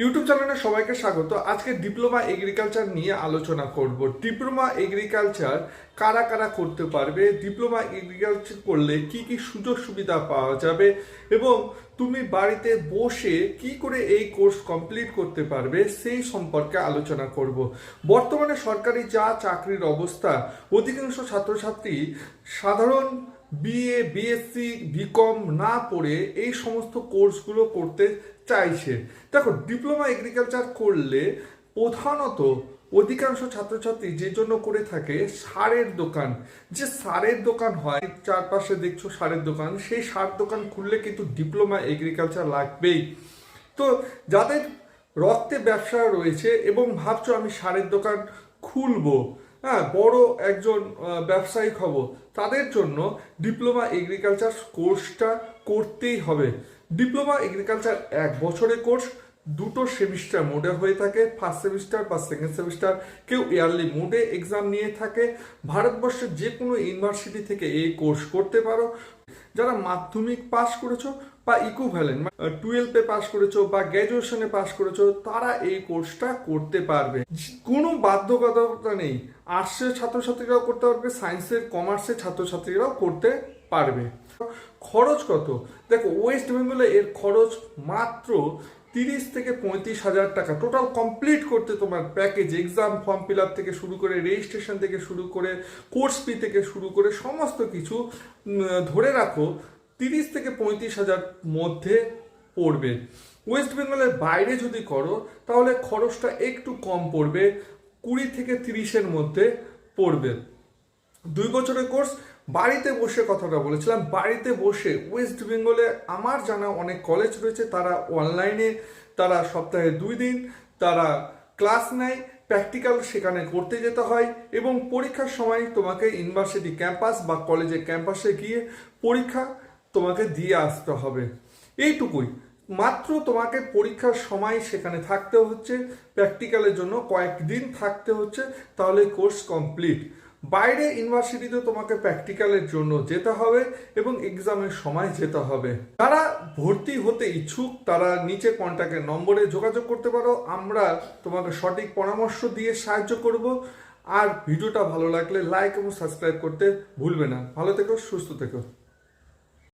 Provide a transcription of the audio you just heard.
YouTube চ্যানেলে সবাইকে স্বাগত। আজকে ডিপ্লোমা এগ্রিকালচার নিয়ে আলোচনা করব। ডিপ্লোমা এগ্রিকালচার কারা কারা করতে পারবে? ডিপ্লোমা এগ্রিকালচার করলে কি কি সুযোগ সুবিধা পাওয়া যাবে? এবং তুমি বাড়িতে বসে কি করে এই কোর্স কমপ্লিট করতে পারবে সেই সম্পর্কে আলোচনা করব। বর্তমানে সরকারি যা চাকরির অবস্থা, অধিকাংশ ছাত্রছাত্রী সাধারণ বিএ বিএসসি বিকম না পড়ে এই সমস্ত কোর্সগুলো করতে চাইছে। দেখো, ডিপ্লোমা এগ্রিকালচার করলে প্রধানত অধিকাংশ ছাত্রছাত্রী যে জন্য করে থাকে সারের দোকান। যে সারের দোকান হয়, চারপাশে দেখছ সারের দোকান, সেই সার দোকান খুললে কিন্তু ডিপ্লোমা এগ্রিকালচার লাগবেই। তো যাদের রক্তে ব্যবসা রয়েছে এবং ভাবছ আমি সারের দোকান খুলবো হ্যাঁ বড় একজন ব্যবসায়ী ব্যবসায়িক হব। তাদের জন্য ডিপ্লোমা এগ্রিকালচার কোর্সটা করতেই হবে। ডিপ্লোমা এগ্রিকালচার এক বছরের কোর্স দুটো সেমিস্টার মোডে হয়ে থাকে ফার্স্ট সেমিস্টার বা সেকেন্ড সেমিস্টার কেউ ইয়ারলি মোডে এক্সাম নিয়ে থাকে। ভারতবর্ষের যে কোনো ইউনিভার্সিটি থেকে এই কোর্স করতে পারো। যারা মাধ্যমিক পাস করেছ বা ইকুভ্যালেন্ট টুয়েলভে পাস করেছ বা গ্র্যাজুয়েশনে পাস করেছ, তারা এই কোর্সটা করতে পারবে। কোনো বাধ্যবাধকতা নেই। আর্টসের ছাত্রছাত্রীরাও করতে পারবে সায়েন্সের কমার্সের ছাত্রছাত্রীরাও করতে পারবে। খরচ কত? দেখো ওয়েস্ট বেঙ্গলে এর খরচ মাত্র তিরিশ থেকে পঁয়ত্রিশ হাজার টাকা টোটাল কমপ্লিট করতে তোমার package exam form fill up থেকে শুরু করে রেজিস্ট্রেশন থেকে শুরু করে কোর্স ফি থেকে শুরু করে, সমস্ত কিছু ধরে রাখো, তিরিশ থেকে পঁয়ত্রিশ হাজার মধ্যে পড়বে। ওয়েস্ট বেঙ্গলের বাইরে যদি করো, তাহলে খরচটা একটু কম পড়বে, কুড়ি থেকে তিরিশের মধ্যে পড়বে। দুই বছরের কোর্স বাড়িতে বসে কথাটা বলেছিলাম। বাড়িতে বসে ওয়েস্ট বেঙ্গলে আমার জানা অনেক কলেজ রয়েছে, তারা অনলাইনে তারা সপ্তাহে দুই দিন, তারা ক্লাস নেয় প্র্যাকটিক্যাল সেখানে করতে যেতে হয় এবং পরীক্ষার সময় তোমাকে ইউনিভার্সিটি ক্যাম্পাস বা কলেজের ক্যাম্পাসে গিয়ে পরীক্ষা তোমাকে দিয়ে আসতে হবে। এইটুকুই। মাত্র তোমাকে পরীক্ষার সময় সেখানে থাকতে হচ্ছে প্র্যাকটিক্যালের জন্য কয়েকদিন থাকতে হচ্ছে, তাহলে কোর্স কমপ্লিট বাইরে ইউনিভার্সিটিতে তোমাকে প্র্যাকটিক্যালের জন্য যেতে হবে এবং এক্সামের সময় যেতে হবে। যারা ভর্তি হতে ইচ্ছুক, তারা নিচে কন্ট্যাক্টের নম্বরে যোগাযোগ করতে পারো। আমরা তোমাকে সঠিক পরামর্শ দিয়ে সাহায্য করব। আর ভিডিওটা ভালো লাগলে লাইক এবং সাবস্ক্রাইব করতে ভুলবে না। ভালো থেকো, সুস্থ থেকো।